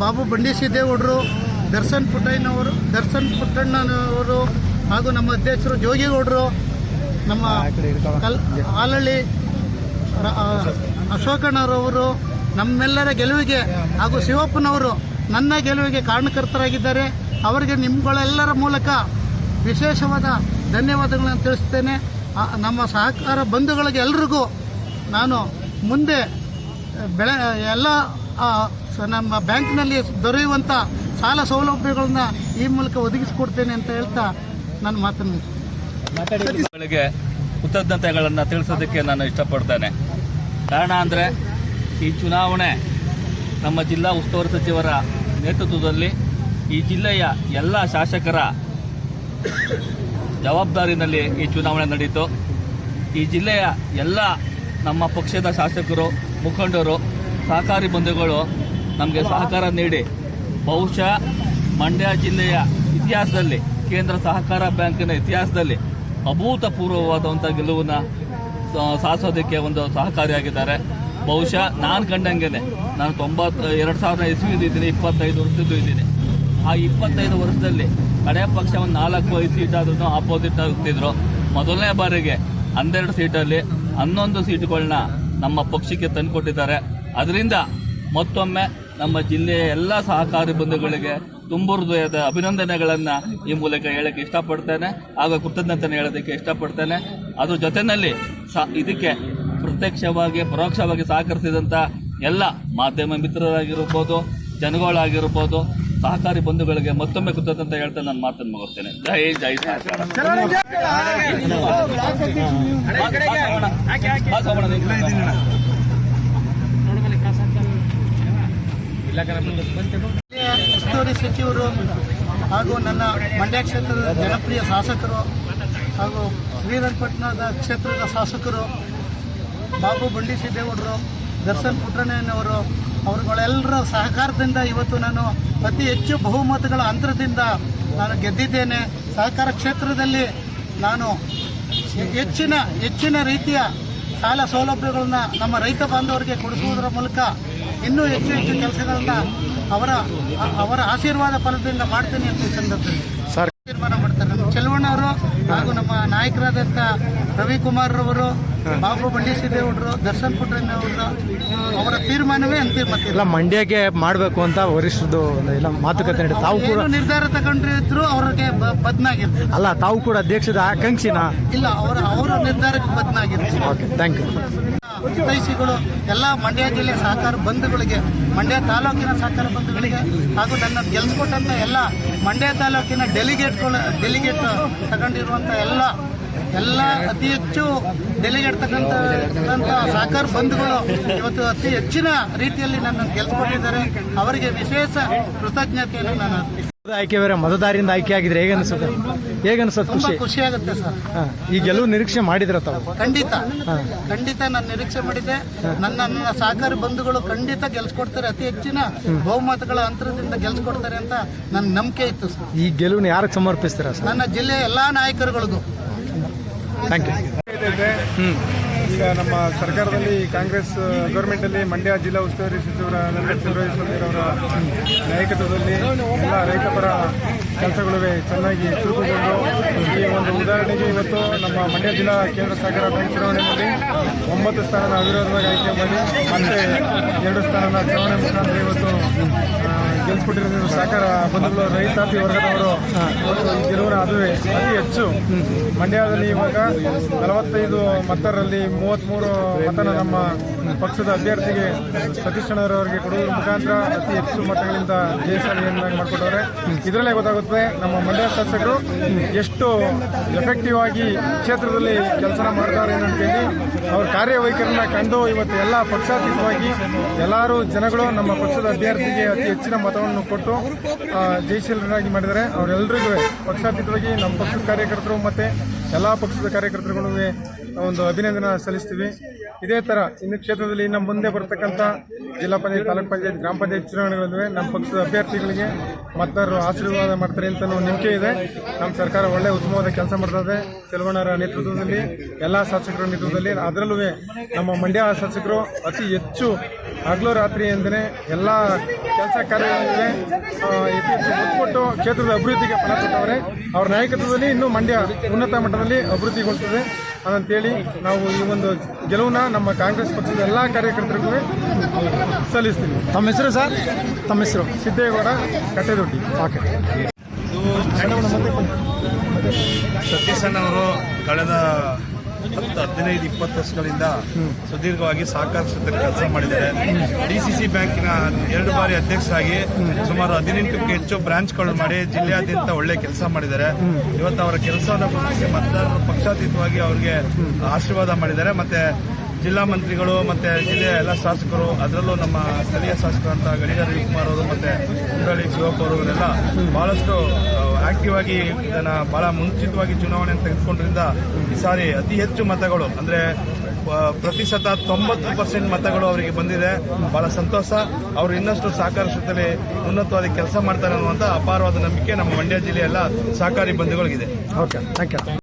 ಬಾಬು ಬಂಡಿ ಸಿದ್ದೇಗೌಡರು ದರ್ಶನ್ ಪುಟ್ಟಣ್ಣವರು ದರ್ಶನ್ ಪುಟ್ಟಣ್ಣನವರು ಹಾಗೂ ನಮ್ಮ ಅಧ್ಯಕ್ಷರು ಜೋಗಿಗೌಡರು ನಮ್ಮ ಕಲ್ ಹಾಲಳ್ಳಿ ಅಶೋಕಣ್ಣರವರು ನಮ್ಮೆಲ್ಲರ ಗೆಲುವಿಗೆ ಹಾಗೂ ಶಿವಪ್ಪನವರು ನನ್ನ ಗೆಲುವಿಗೆ ಕಾರಣಕರ್ತರಾಗಿದ್ದಾರೆ. ಅವರಿಗೆ ನಿಮ್ಗಳೆಲ್ಲರ ಮೂಲಕ ವಿಶೇಷವಾದ ಧನ್ಯವಾದಗಳನ್ನು ತಿಳಿಸ್ತೇನೆ. ನಮ್ಮ ಸಹಕಾರ ಬಂಧುಗಳಿಗೆ ಎಲ್ರಿಗೂ ನಾನು ಮುಂದೆ ಬೆಳೆ ಎಲ್ಲ ನಮ್ಮ ಬ್ಯಾಂಕ್ನಲ್ಲಿ ದೊರೆಯುವಂಥ ಸಾಲ ಸೌಲಭ್ಯಗಳನ್ನ ಈ ಮೂಲಕ ಒದಗಿಸಿಕೊಡ್ತೇನೆ ಅಂತ ಹೇಳ್ತಾ ನನ್ನ ಮಾತನ್ನು ಮಾತಾಡಿಗೆ ಕೃತಜ್ಞತೆಗಳನ್ನು ತಿಳಿಸೋದಕ್ಕೆ ನಾನು ಇಷ್ಟಪಡ್ತೇನೆ. ಕಾರಣ ಅಂದರೆ, ಈ ಚುನಾವಣೆ ನಮ್ಮ ಜಿಲ್ಲಾ ಉಸ್ತುವಾರಿ ಸಚಿವರ ನೇತೃತ್ವದಲ್ಲಿ ಈ ಜಿಲ್ಲೆಯ ಎಲ್ಲ ಶಾಸಕರ ಜವಾಬ್ದಾರಿನಲ್ಲಿ ಈ ಚುನಾವಣೆ ನಡೆಯಿತು ಈ ಜಿಲ್ಲೆಯ ಎಲ್ಲ ನಮ್ಮ ಪಕ್ಷದ ಶಾಸಕರು, ಮುಖಂಡರು, ಸಹಕಾರಿ ಬಂಧುಗಳು ನಮಗೆ ಸಹಕಾರ ನೀಡಿ. ಬಹುಶಃ ಮಂಡ್ಯ ಜಿಲ್ಲೆಯ ಇತಿಹಾಸದಲ್ಲಿ, ಕೇಂದ್ರ ಸಹಕಾರ ಬ್ಯಾಂಕಿನ ಇತಿಹಾಸದಲ್ಲಿ ಅಭೂತಪೂರ್ವವಾದಂಥ ಗೆಲುವನ್ನು ಸಾಧಿಸೋದಕ್ಕೆ ಒಂದು ಸಹಕಾರಿಯಾಗಿದ್ದಾರೆ. ಬಹುಶಃ ನಾನು ಕಂಡಂಗೆನೆ, ನಾನು ತೊಂಬತ್ತು ಎರಡು ಸಾವಿರದ ಇಸ್ವಿದು ಇದ್ದೀನಿ, ಇಪ್ಪತ್ತೈದು ವರ್ಷದ್ದು ಇದ್ದೀನಿ. ಆ ಇಪ್ಪತ್ತೈದು ವರ್ಷದಲ್ಲಿ ಕಡೆ ಪಕ್ಷ ಒಂದು ನಾಲ್ಕು, ಐದು ಸೀಟ್ ಆದ್ರೂ ಆಪೋಸಿಟ್ ಆಗ್ತಿದ್ರು. ಮೊದಲನೇ ಬಾರಿಗೆ ಹನ್ನೆರಡು ಸೀಟಲ್ಲಿ ಹನ್ನೊಂದು ಸೀಟುಗಳನ್ನ ನಮ್ಮ ಪಕ್ಷಕ್ಕೆ ತಂದುಕೊಟ್ಟಿದ್ದಾರೆ. ಅದರಿಂದ ಮತ್ತೊಮ್ಮೆ ನಮ್ಮ ಜಿಲ್ಲೆಯ ಎಲ್ಲ ಸಹಕಾರಿ ಬಂಧುಗಳಿಗೆ ತುಂಬ ಹೃದಯದ ಅಭಿನಂದನೆಗಳನ್ನು ಈ ಮೂಲಕ ಹೇಳಕ್ಕೆ ಇಷ್ಟಪಡ್ತೇನೆ ಹಾಗೂ ಕೃತಜ್ಞತೆ ಹೇಳೋದಕ್ಕೆ ಇಷ್ಟಪಡ್ತೇನೆ. ಅದ್ರ ಜೊತೆಯಲ್ಲಿ ಸ ಇದಕ್ಕೆ ಪ್ರತ್ಯಕ್ಷವಾಗಿ ಪರೋಕ್ಷವಾಗಿ ಸಹಕರಿಸಿದಂಥ ಎಲ್ಲ ಮಾಧ್ಯಮ ಮಿತ್ರರಾಗಿರ್ಬೋದು ಜನಗಳಾಗಿರ್ಬೋದು ಸಹಕಾರಿ ಬಂಧುಗಳಿಗೆ ಮತ್ತೊಮ್ಮೆ ಕೃತಜ್ಞತೆ ಹೇಳ್ತಾ ನಾನು ಮಾತನ್ನು ಮುಗಿಸ್ತೇನೆ. ಜೈ ಜೈ ಸಹಕಾರ. ಉಸ್ತುವಾರಿ ಸಚಿವರು ಹಾಗೂ ನನ್ನ ಮಂಡ್ಯ ಕ್ಷೇತ್ರದ ಜನಪ್ರಿಯ ಶಾಸಕರು ಹಾಗೂ ಶ್ರೀರಂಗಪಟ್ಟಣದ ಕ್ಷೇತ್ರದ ಶಾಸಕರು ಬಾಬು ಬಂಡಿ ಸಿದ್ದೇಗೌಡರು ದರ್ಶನ್ ಪುಟ್ಟಣ್ಣನವರು ಅವರುಗಳೆಲ್ಲರ ಸಹಕಾರದಿಂದ ಇವತ್ತು ನಾನು ಅತಿ ಹೆಚ್ಚು ಬಹುಮತಗಳ ಅಂತರದಿಂದ ನಾನು ಗೆದ್ದಿದ್ದೇನೆ. ಸಹಕಾರ ಕ್ಷೇತ್ರದಲ್ಲಿ ನಾನು ಹೆಚ್ಚಿನ ಹೆಚ್ಚಿನ ರೀತಿಯ ಸಾಲ ಸೌಲಭ್ಯಗಳನ್ನ ನಮ್ಮ ರೈತ ಬಾಂಧವರಿಗೆ ಕೊಡಿಸುವುದರ ಮೂಲಕ ಇನ್ನೂ ಹೆಚ್ಚು ಹೆಚ್ಚು ಕೆಲಸಗಳನ್ನ ಅವರ ಅವರ ಆಶೀರ್ವಾದ ಫಲದಿಂದ ಮಾಡ್ತೇನೆ ಅಂತ ಈ ಸಂದರ್ಭದಲ್ಲಿ. ಸರ್. ತೀರ್ಮಾನ ಮಾಡ್ತಾರೆ. ನಮ್ಮ ಚೆಲುವಣ್ಣವರು ಹಾಗೂ ನಮ್ಮ ನಾಯಕರಾದಂಥ ರವಿಕುಮಾರ್ ರವರು ಬಾಬು ಬಂಡಿ ಸಿದ್ದೇಗೌಡರು ದರ್ಶನ್ ಪುಟ್ಟಣ್ಣವರು ಅವರ ತೀರ್ಮಾನವೇ ಅಂತಿಮ ಇಲ್ಲ ಮಂಡ್ಯಕ್ಕೆ ಮಾಡಬೇಕು ಅಂತ ವರಿಷ್ಠದ್ದು ಇಲ್ಲ ಮಾತುಕತೆ ನಡೀತು ತಾವು ಕೂಡ ನಿರ್ಧಾರ ತಗೊಂಡಿದ್ರು ಅವ್ರಿಗೆ ಬದ್ನಾಗಿರ್ತಾರೆ ಅಲ್ಲ ತಾವು ಕೂಡ ಅಧ್ಯಕ್ಷದ ಆಕಾಂಕ್ಷಿನ ಇಲ್ಲ ಅವರ ಅವರ ನಿರ್ಧಾರಕ್ಕೆ ಬದ್ನಾಗಿರ್ತಾರೆ ಓಕೆ ಥ್ಯಾಂಕ್ ಯು ಹಿತೈಷಿಗಳು ಎಲ್ಲ ಮಂಡ್ಯ ಜಿಲ್ಲೆ ಸಹಕಾರ ಬಂಧುಗಳಿಗೆ, ಮಂಡ್ಯ ತಾಲೂಕಿನ ಸಹಕಾರ ಬಂಧುಗಳಿಗೆ ಹಾಗೂ ನನ್ನ ಗೆಲ್ಸ್ಕೊಟ್ಟಂತ ಎಲ್ಲ ಮಂಡ್ಯ ತಾಲೂಕಿನ ಡೆಲಿಗೇಟ್ಗಳು ಡೆಲಿಗೇಟ್ ತಗೊಂಡಿರುವಂಥ ಎಲ್ಲ ಎಲ್ಲ ಅತಿ ಹೆಚ್ಚು ಡೆಲಿಗೇಟ್ ತಗೊಂತ ಸಹಕಾರ ಬಂಧುಗಳು ಇವತ್ತು ಅತಿ ಹೆಚ್ಚಿನ ರೀತಿಯಲ್ಲಿ ನನ್ನನ್ನು ಗೆಲ್ಸ್ಕೊಟ್ಟಿದ್ದಾರೆ ಅವರಿಗೆ ವಿಶೇಷ ಕೃತಜ್ಞತೆಯನ್ನು ನಾನು. ಆಯ್ಕೆ ಬೇರೆ ಮತದಾರರಿಂದ ಆಯ್ಕೆ ಆಗಿದ್ರೆ ಹೇಗೆ ಹೇಗನ್ಸುತ್ತೆ ಹೇಗೆ ಅನಿಸುತ್ತೆ ತುಂಬಾ ಖುಷಿ? ಆಗುತ್ತೆ ಸರ್. ಈ ಗೆಲುವು ನಿರೀಕ್ಷೆ ಮಾಡಿದ್ರ ತಾವು? ಖಂಡಿತ. ಖಂಡಿತ ನಾನು ನಿರೀಕ್ಷೆ ಮಾಡಿದೆ ನನ್ನ ನನ್ನ ಸಹಕಾರಿ ಬಂಧುಗಳು ಖಂಡಿತ ಗೆಲ್ಸ್ಕೊಡ್ತಾರೆ. ಅತಿ ಹೆಚ್ಚಿನ ಬಹುಮತಗಳ ಅಂತರದಿಂದ ಗೆಲ್ಸ್ಕೊಡ್ತಾರೆ ಅಂತ ನನ್ನ ನಂಬಿಕೆ ಇತ್ತು ಸರ್. ಈ ಗೆಲುವನ್ನು ಯಾರಿಗೆ ಸಮರ್ಪಿಸ್ತೀರಾ ಸರ್? ನನ್ನ ಜಿಲ್ಲೆಯ ಎಲ್ಲಾ ನಾಯಕರುಗಳಿಗೂ. ಥ್ಯಾಂಕ್ ಯು ಈಗ ನಮ್ಮ ಸರ್ಕಾರದಲ್ಲಿ ಕಾಂಗ್ರೆಸ್ ಗೌರ್ಮೆಂಟಲ್ಲಿ ಮಂಡ್ಯ ಜಿಲ್ಲಾ ಉಸ್ತುವಾರಿ ಸಚಿವರ ಚಂದ್ರವರ ನಾಯಕತ್ವದಲ್ಲಿ ಎಲ್ಲ ರೈತಪರ ಕೆಲಸಗಳು ಚೆನ್ನಾಗಿ ಚುರುಕುಗೊಂಡು ಈ ಒಂದು ಉದಾಹರಣೆಗೆ ಇವತ್ತು ನಮ್ಮ ಮಂಡ್ಯ ಜಿಲ್ಲಾ ಕೇಂದ್ರ ಸಹಕಾರ ಬ್ಯಾಂಕ್ ಚುನಾವಣೆಯಲ್ಲಿ ಒಂಬತ್ತು ಸ್ಥಾನದ ಅವಿರೋಧವಾಗಿ ಆಯ್ಕೆ ಮಾಡಿ ಮತ್ತೆ ಎರಡು ಸ್ಥಾನದ ಚುನಾವಣೆ ಮುಖಾಂತರ ಇವತ್ತು ಗೆಲ್ಸ್ಬಿಟ್ಟಿರೋ ಸಹಕಾರ ಬದಲು ರೈತಾಪಿ ವರ್ಗದವರು ಗೆಲುವಿನ ಅದುವೇ ಅತಿ ಹೆಚ್ಚು. ಮಂಡ್ಯದಲ್ಲಿ ಇವಾಗ ನಲವತ್ತೈದು ಮತರಲ್ಲಿ ಮೂವತ್ತ್ಮೂರು ಮತನ ನಮ್ಮ ಪಕ್ಷದ ಅಭ್ಯರ್ಥಿಗೆ ಸತೀಶ್ ಅವರಿಗೆ ಕೊಡುವುದರ ಮುಖಾಂತರ ಅತಿ ಹೆಚ್ಚು ಮತಗಳಿಂದ ಜಯಶಾಲಿಯನ್ನಾಗಿ ಮಾಡಿಕೊಟ್ಟವ್ರೆ. ಇದರಲ್ಲೇ ಗೊತ್ತಾಗುತ್ತೆ, ನಮ್ಮ ಮಂಡ್ಯ ಶಾಸಕರು ಎಷ್ಟು ಎಫೆಕ್ಟಿವ್ ಆಗಿ ಕ್ಷೇತ್ರದಲ್ಲಿ ಕೆಲಸ ಮಾಡ್ತಾರೆ ಅಂತೇಳಿ ಅವ್ರ ಕಾರ್ಯವೈಖರಿನ ಕಂಡು ಇವತ್ತು ಎಲ್ಲ ಪಕ್ಷಾತೀತವಾಗಿ ಎಲ್ಲರೂ ಜನಗಳು ನಮ್ಮ ಪಕ್ಷದ ಅಭ್ಯರ್ಥಿಗೆ ಅತಿ ಹೆಚ್ಚಿನ ಮತವನ್ನು ಕೊಟ್ಟು ಜಯಶೀಲರಾಗಿ ಮಾಡಿದ್ದಾರೆ. ಅವರೆಲ್ಲರಿಗೂ ಪಕ್ಷಾತೀತವಾಗಿ ನಮ್ಮ ಪಕ್ಷದ ಕಾರ್ಯಕರ್ತರು ಮತ್ತೆ ಎಲ್ಲ ಪಕ್ಷದ ಕಾರ್ಯಕರ್ತರುಗಳಿಗೆ ಒಂದು ಅಭಿನಂದನೆ ಸಲ್ಲಿಸ್ತೀವಿ. ಇದೇ ತರ ಇನ್ನು ಕ್ಷೇತ್ರದಲ್ಲಿ ನಮ್ಮ ಮುಂದೆ ಬರತಕ್ಕಂಥ ಜಿಲ್ಲಾ ಪಂಚಾಯತ್, ತಾಲೂಕು ಪಂಚಾಯತ್, ಗ್ರಾಮ ಪಂಚಾಯತ್ ಚುನಾವಣೆಗಳಿವೆ ನಮ್ಮ ಪಕ್ಷದ ಅಭ್ಯರ್ಥಿಗಳಿಗೆ ಮತದಾರರು ಆಶೀರ್ವಾದ ಮಾಡ್ತಾರೆ ಅಂತ ನಂಬಿಕೆ ಇದೆ. ನಮ್ಮ ಸರ್ಕಾರ ಒಳ್ಳೆ ಉತ್ತಮವಾದ ಕೆಲಸ ಮಾಡ್ತಾ ಇದೆ. ಚೆಲುವಣ್ಣರ ನೇತೃತ್ವದಲ್ಲಿ, ಎಲ್ಲ ಶಾಸಕರ ನೇತೃತ್ವದಲ್ಲಿ, ಅದರಲ್ಲೂ ನಮ್ಮ ಮಂಡ್ಯ ಶಾಸಕರು ಅತಿ ಹೆಚ್ಚು ಹಗಲು ರಾತ್ರಿ ಎಂದರೆ ಎಲ್ಲ ಕೆಲಸ ಕಾರ್ಯಗಳಿಗೆ ಹೆಚ್ಚು ಒತ್ತು ಕ್ಷೇತ್ರದ ಅಭಿವೃದ್ಧಿಗೆ ಫಲ ಕೊಟ್ಟವರೆ. ಅವ್ರ ನಾಯಕತ್ವದಲ್ಲಿ ಇನ್ನೂ ಮಂಡ್ಯ ಉನ್ನತ ಮಟ್ಟದಲ್ಲಿ ಅಭಿವೃದ್ಧಿಗೊಳ್ತದೆ. ಅದಂತೇಳಿ ನಾವು ಈ ಒಂದು ಗೆಲುವನ್ನ ನಮ್ಮ ಕಾಂಗ್ರೆಸ್ ಪಕ್ಷದ ಎಲ್ಲ ಕಾರ್ಯಕರ್ತರಿಗೂ ಸಲ್ಲಿಸ್ತೀವಿ ತಮ್ಮ ಹೆಸರು ಸರ್? ತಮ್ಮ ಹೆಸರು? ಸಿದ್ದೇಗೌಡ ಕಟ್ಟೆದೊಡ್ಡಿ. ಓಕೆ. ಸತೀಶ್ ಅಣ್ಣವರು ಕಳೆದ ಹತ್ತು ಹದಿನೈದು ಇಪ್ಪತ್ತು ವರ್ಷಗಳಿಂದ ಸುದೀರ್ಘವಾಗಿ ಸಹಕಾರ ಕ್ಷೇತ್ರದಲ್ಲಿ ಕೆಲಸ ಮಾಡಿದ್ದಾರೆ. ಡಿ ಸಿ ಸಿ ಬ್ಯಾಂಕಿನ ಎರಡು ಬಾರಿ ಅಧ್ಯಕ್ಷರಾಗಿ ಸುಮಾರು ಹದಿನೆಂಟಕ್ಕೂ ಹೆಚ್ಚು ಬ್ರಾಂಚ್ಗಳು ಮಾಡಿ ಜಿಲ್ಲೆಯಾದ್ಯಂತ ಒಳ್ಳೆ ಕೆಲಸ ಮಾಡಿದ್ದಾರೆ. ಇವತ್ತು ಅವರ ಕೆಲಸವನ್ನು ಗುರುತಿಸಿ ಮತದಾರರು ಪಕ್ಷಾತೀತವಾಗಿ ಅವರಿಗೆ ಆಶೀರ್ವಾದ ಮಾಡಿದ್ದಾರೆ. ಮತ್ತೆ ಜಿಲ್ಲಾ ಮಂತ್ರಿಗಳು ಮತ್ತೆ ಜಿಲ್ಲೆಯ ಎಲ್ಲ ಶಾಸಕರು, ಅದರಲ್ಲೂ ನಮ್ಮ ಸ್ಥಳೀಯ ಶಾಸಕರಂತ ಗಡಿಗ ರವಿಕುಮಾರ್ ಅವರು ಮತ್ತೆ ಉಂಡಳಿ ಶಿವಪ್ಪ ಅವರು ಇವರೆಲ್ಲ ಬಹಳಷ್ಟು ಆಕ್ಟಿವ್ ಆಗಿ ಇದನ್ನ ಬಹಳ ಮುಂಚಿತವಾಗಿ ಚುನಾವಣೆಯನ್ನು ತೆಗೆದುಕೊಂಡ್ರಿಂದ ಈ ಸಾರಿ ಅತಿ ಹೆಚ್ಚು ಮತಗಳು, ಅಂದ್ರೆ ಪ್ರತಿಶತ ತೊಂಬತ್ತು ಪರ್ಸೆಂಟ್ ಮತಗಳು ಅವರಿಗೆ ಬಂದಿದೆ. ಬಹಳ ಸಂತೋಷ. ಅವರು ಇನ್ನಷ್ಟು ಸಹಕಾರ ಕ್ಷೇತ್ರದಲ್ಲಿ ಉನ್ನತವಾದ ಕೆಲಸ ಮಾಡ್ತಾರೆ ಅನ್ನುವಂಥ ಅಪಾರವಾದ ನಂಬಿಕೆ ನಮ್ಮ ಮಂಡ್ಯ ಜಿಲ್ಲೆಯ ಎಲ್ಲ ಸಹಕಾರಿ ಬಂಧುಗಳಿಗಿದೆ. Okay thank you